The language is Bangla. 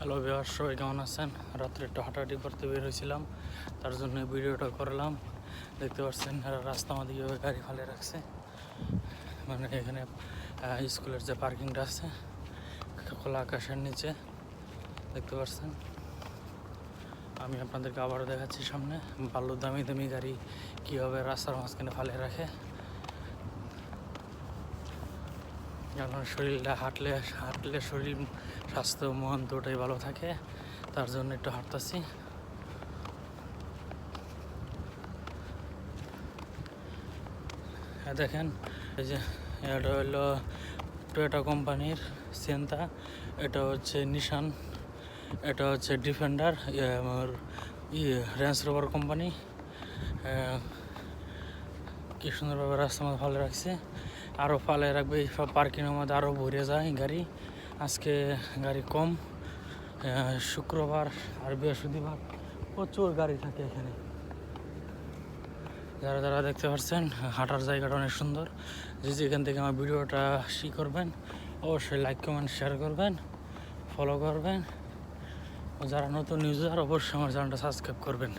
হ্যালো বিহার সবাই কেমন আছেন? রাত্রে একটু হাঁটাহাঁটি করতে বের হয়েছিলাম। তার জন্য ভিডিওটা করলাম। দেখতে পাচ্ছেন রাস্তা আমাদের কীভাবে গাড়ি ফালে রাখছে। মানে এখানে স্কুলের যে পার্কিংটা আছে, খোলা আকাশের নিচে। দেখতে পাচ্ছেন? আমি আপনাদেরকে আবারও দেখাচ্ছি সামনে। ভালো দামি দামি গাড়ি কীভাবে রাস্তার মাঝখানে ফালে রাখে। আপনার শরীরটা হাঁটলে হাঁটলে শরীর, স্বাস্থ্য, মন দুটোই ভালো থাকে, তার জন্য একটু হাঁটতেছি। হ্যাঁ দেখেন, এই যে এটা হলো টয়োটা কোম্পানির সেন্তা এটা হচ্ছে নিশান এটা হচ্ছে ডিফেন্ডার আমার ইয়ে রেঞ্জ রোভার কোম্পানি। কি সুন্দরভাবে রাস্তার মধ্যে ভালো রাখছে। আরও ফালে রাখবে, এই পার্কিংয়ের মধ্যে আরও ভরে যায় গাড়ি। আজকে গাড়ি কম শুক্রবার আর বৃহস্পতিবার প্রচুর গাড়ি থাকে এখানে। যারা যারা দেখতে পাচ্ছেন হাঁটার জায়গাটা অনেক সুন্দর। যে যেখান থেকে আমার ভিডিওটা সি করবেন, অবশ্যই লাইক কমেন্ট শেয়ার করবেন ফলো করবেন। ও যারা নতুন ইউজার অবশ্যই আমার চ্যানেলটা সাবস্ক্রাইব করবেন।